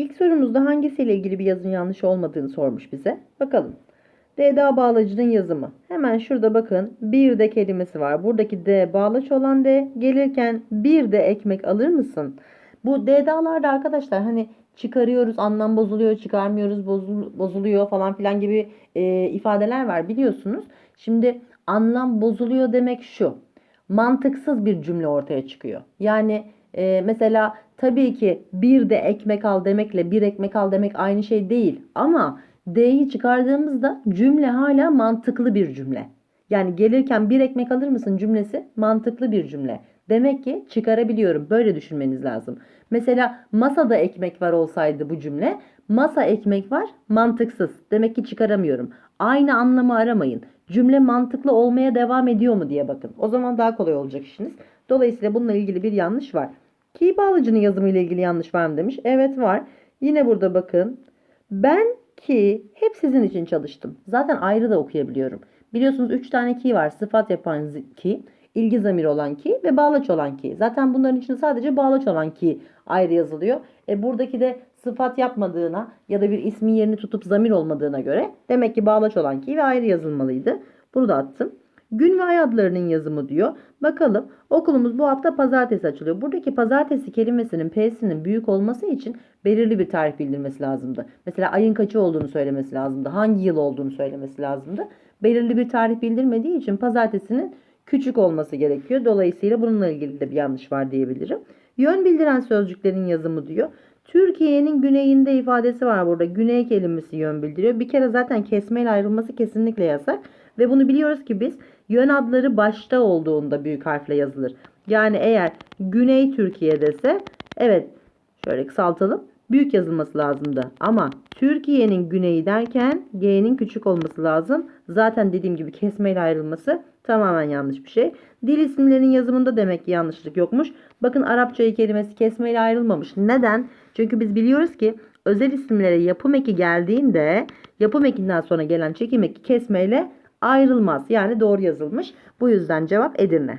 İlk sorumuzda hangisiyle ilgili bir yazın yanlış olmadığını sormuş bize. Bakalım. DDA bağlacının yazımı. Hemen şurada bakın bir de kelimesi var. Buradaki D bağlaç olan D. Gelirken bir de ekmek alır mısın? Bu DDA'larda arkadaşlar hani çıkarıyoruz anlam bozuluyor, çıkarmıyoruz bozul- bozuluyor falan filan gibi e, ifadeler var biliyorsunuz. Şimdi anlam bozuluyor demek şu. Mantıksız bir cümle ortaya çıkıyor. Yani e, mesela tabii ki bir de ekmek al demekle bir ekmek al demek aynı şey değil. Ama D'yi çıkardığımızda cümle hala mantıklı bir cümle. Yani gelirken bir ekmek alır mısın cümlesi mantıklı bir cümle. Demek ki çıkarabiliyorum. Böyle düşünmeniz lazım. Mesela masada ekmek var olsaydı bu cümle. Masa ekmek var mantıksız. Demek ki çıkaramıyorum. Aynı anlamı aramayın. Cümle mantıklı olmaya devam ediyor mu diye bakın. O zaman daha kolay olacak işiniz. Dolayısıyla bununla ilgili bir yanlış var. Ki bağlacının yazımı ile ilgili yanlış var mı demiş. Evet var. Yine burada bakın. Ben ki hep sizin için çalıştım. Zaten ayrı da okuyabiliyorum. Biliyorsunuz 3 tane ki var. Sıfat yapan ki, ilgi zamiri olan ki ve bağlaç olan ki. Zaten bunların içinde sadece bağlaç olan ki ayrı yazılıyor. E buradaki de sıfat yapmadığına ya da bir ismin yerini tutup zamir olmadığına göre demek ki bağlaç olan ki ve ayrı yazılmalıydı. Bunu da attım. Gün ve ay adlarının yazımı diyor. Bakalım okulumuz bu hafta pazartesi açılıyor. Buradaki pazartesi kelimesinin P'sinin büyük olması için belirli bir tarih bildirmesi lazımdı. Mesela ayın kaçı olduğunu söylemesi lazımdı. Hangi yıl olduğunu söylemesi lazımdı. Belirli bir tarih bildirmediği için pazartesinin küçük olması gerekiyor. Dolayısıyla bununla ilgili de bir yanlış var diyebilirim. Yön bildiren sözcüklerin yazımı diyor. Türkiye'nin güneyinde ifadesi var burada. Güney kelimesi yön bildiriyor. Bir kere zaten kesmeyle ayrılması kesinlikle yasak. Ve bunu biliyoruz ki biz yön adları başta olduğunda büyük harfle yazılır. Yani eğer Güney Türkiye dese evet şöyle kısaltalım. Büyük yazılması lazımdı. Ama Türkiye'nin güneyi derken G'nin küçük olması lazım. Zaten dediğim gibi kesmeyle ayrılması tamamen yanlış bir şey. Dil isimlerinin yazımında demek ki yanlışlık yokmuş. Bakın Arapça kelimesi kesmeyle ayrılmamış. Neden? Çünkü biz biliyoruz ki özel isimlere yapım eki geldiğinde yapım ekinden sonra gelen çekim eki kesmeyle ayrılmaz. Yani doğru yazılmış. Bu yüzden cevap Edirne.